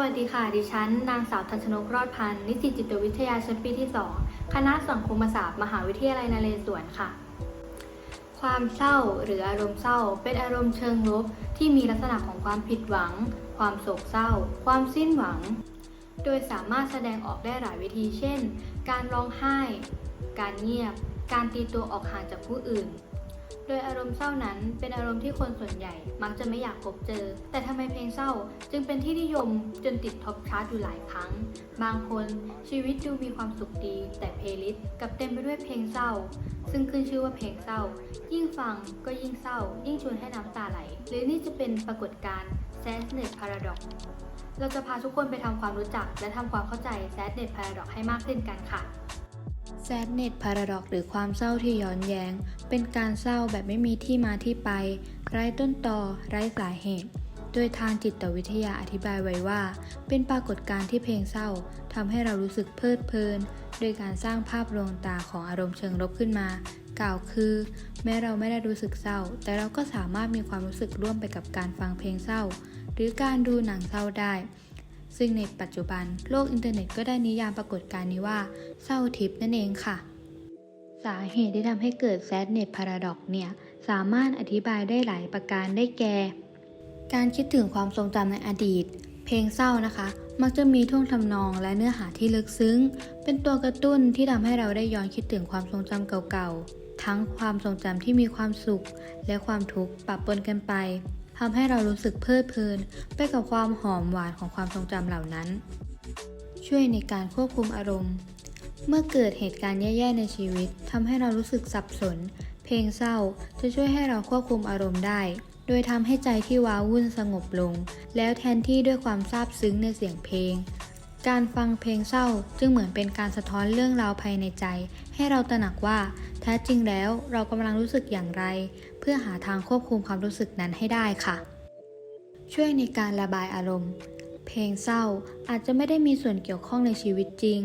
วัสดีค่ะ ดิฉัน นางสาวทันชนกรอดพันธ์นิสิตจิตวิทยาชั้นปีที่ 2 คณะสังคมศาสตร์มหาวิทยาลัยนเรศวรค่ะ ความเศร้าหรืออารมณ์เศร้า เป็นอารมณ์เชิงลบที่มีลักษณะของความผิดหวัง ความโศกเศร้า ความสิ้นหวัง โดยสามารถแสดงออกได้หลายวิธี เช่น การร้องไห้ การเงียบ การตีตัวออกห่างจากผู้อื่น โดยอารมณ์เศร้านั้นเป็นอารมณ์ที่คนส่วนใหญ่ มักจะไม่อยากพบเจอ แต่ทำไมเพลงเศร้าจึงเป็นที่นิยมจนติดท็อปชาร์ตอยู่หลายครั้ง บางคนชีวิตดูมีความสุขดี แต่เพลย์ลิสต์กับเต็มไปด้วยเพลงเศร้า ซึ่งขึ้นชื่อว่าเพลงเศร้า ยิ่งฟังก็ยิ่งเศร้า ยิ่งชวนให้น้ำตาไหล หรือนี่จะเป็นปรากฏการณ์ sadness paradox เราจะพาทุกคนไปทำความรู้จัก และทำความเข้าใจ sadness paradox ให้มากขึ้นกันค่ะ Sadness Paradox หรือความเศร้าที่ย้อนแยง้ง เป็นการเศร้าแบบไม่มีที่มาที่ไป ไร้ต้นตอ ไร้สาเหตุ โดยทางจิตวิทยาอธิบายไว้ว่า เป็นปรากฏการณ์ที่เพลงเศร้าทำให้เรารู้สึกเพลิดเพลิน โดยการสร้างภาพลวงตาของอารมณ์เชิงลบขึ้นมา กล่าวคือ แม้เราไม่ได้รู้สึกเศร้า แต่เราก็สามารถมีความรู้สึกร่วมไปกับการฟังเพลงเศร้า หรือการดูหนังเศร้าได้ ซึ่งในปัจจุบันโลกอินเทอร์เน็ตก็ได้นิยามปรากฏการณ์นี้ว่าเศร้าทิพย์นั่นเองค่ะ สาเหตุที่ทำให้เกิด sadness paradox เนี่ย สามารถอธิบายได้หลายประการได้แก่ การคิดถึงความทรงจำในอดีต เพลงเศร้านะคะ มักจะมีท่วงทำนองและเนื้อหาที่ลึกซึ้ง เป็นตัวกระตุ้นที่ทำให้เราได้ย้อนคิดถึงความทรงจำเก่าๆ ทั้งความทรงจำที่มีความสุข และความทุกข์ปะปนกันไป ทำให้เรารู้สึกเพลิดเพลิน ไปกับความหอมหวานของความทรงจำเหล่านั้น ช่วยในการควบคุมอารมณ์ เมื่อเกิดเหตุการณ์แย่ๆในชีวิตทำให้เรารู้สึกสับสน เพลงเศร้าจะช่วยให้เราควบคุมอารมณ์ได้ โดยทำให้ใจที่ว้าวุ่นสงบลง แล้วแทนที่ด้วยความซาบซึ้งในเสียงเพลงการฟังเพลงเศร้าจึงเหมือนเป็นการสะท้อนเรื่องราวภายในใจ ให้เราตระหนักว่า ท้จริงแล้วเรากำลังรู้สึกอย่างไร เพื่อหาทางควบคุมความรู้สึกนั้นให้ได้ค่ะ ช่วยในการระบายอารมณ์ เพลงเศร้าอาจจะไม่ได้มีส่วนเกี่ยวข้องในชีวิตจริง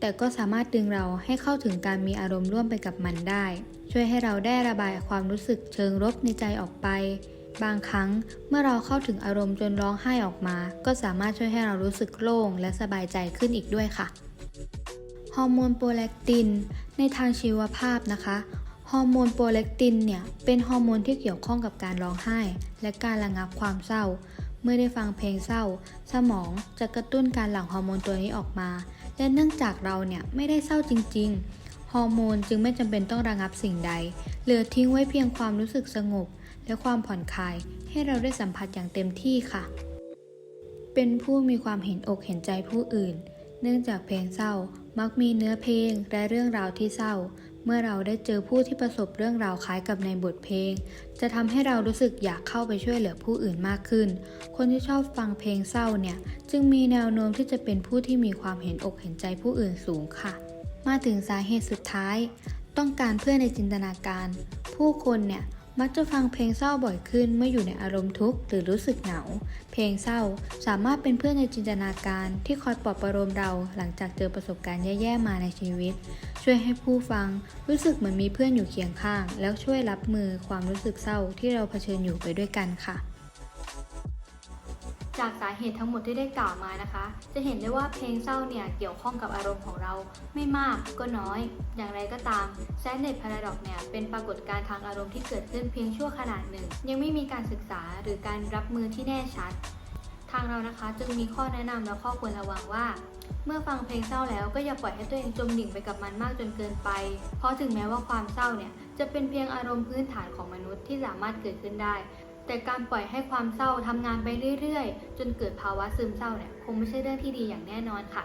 แต่ก็สามารถดึงเราให้เข้าถึงการมีอารมณ์ร่วมไปกับมันได้ ช่วยให้เราได้ระบายความรู้สึกเชิงลบในใจออกไป บางครั้งเมื่อเราเข้าถึงอารมณ์จนร้องไห้ออกมา ก็สามารถช่วยให้เรารู้สึกโล่งและสบายใจขึ้นอีกด้วยค่ะ ฮอร์โมนโปรแลคติน ในทางชีวภาพนะคะ ฮอร์โมนโปรแลคตินเนี่ยเป็นฮอร์โมนที่เกี่ยวข้องกับการร้องไห้ และการระงับความเศร้า เมื่อได้ฟังเพลงเศร้า สมองจะกระตุ้นการหลั่งฮอร์โมนตัวนี้ออกมา และเนื่องจากเราเนี่ยไม่ได้เศร้าจริง ๆ ฮอร์โมนจึงไม่จำเป็นต้องระงับสิ่งใด เหลือทิ้งไว้เพียงความรู้สึกสงบ และความผ่อนคลาย ให้เราได้สัมผัสอย่างเต็มที่ค่ะ เป็นผู้มีความเห็นอกเห็นใจผู้อื่น เนื่องจากเพลงเศร้ามักมีเนื้อเพลงและเรื่องราวที่เศร้า เมื่อเราได้เจอผู้ที่ประสบเรื่องราวคล้ายกับในบทเพลง จะทำให้เรารู้สึกอยากเข้าไปช่วยเหลือผู้อื่นมากขึ้น คนที่ชอบฟังเพลงเศร้าเนี่ย จึงมีแนวโน้มที่จะเป็นผู้ที่มีความเห็นอกเห็นใจผู้อื่นสูงค่ะ มาถึงสาเหตุสุดท้าย ต้องการเพื่อนในจินตนาการ ผู้คนเนี่ย มักจะฟังเพลงเศร้าบ่อยขึ้นเมื่ออยู่ในอารมณ์ทุกข์หรือรู้สึกเหงา เพลงเศร้าสามารถเป็นเพื่อนในจินตนาการที่คอยปลอบประโลมเราหลังจากเจอประสบการณ์แย่ๆมาในชีวิต ช่วยให้ผู้ฟังรู้สึกเหมือนมีเพื่อนอยู่เคียงข้าง แล้วช่วยรับมือความรู้สึกเศร้าที่เราเผชิญอยู่ไปด้วยกันค่ะ จากสาเหตุทั้งหมดที่ได้กล่าวมานะคะ จะเห็นได้ว่าเพลงเศร้าเนี่ยเกี่ยวข้องกับอารมณ์ของเราไม่มากก็น้อย อย่างไรก็ตาม Sadness Paradox เนี่ยเป็นปรากฏการณ์ทางอารมณ์ที่เกิดขึ้นเพียงชั่วขณะหนึ่ง ยังไม่มีการศึกษาหรือการรับมือที่แน่ชัด ทางเรานะคะจึงมีข้อแนะนำและข้อควรระวังว่าเมื่อฟังเพลงเศร้าแล้วก็อย่าปล่อยให้ตัวเองจมดิ่งไปกับมันมากจนเกินไป เพราะถึงแม้ว่าความเศร้าเนี่ยจะเป็นเพียงอารมณ์พื้นฐานของมนุษย์ที่สามารถเกิดขึ้นได้ แต่การปล่อยให้ความเศร้าทำงานไปเรื่อยๆ จนเกิดภาวะซึมเศร้าเนี่ยคงไม่ใช่เรื่องที่ดีอย่างแน่นอนค่ะ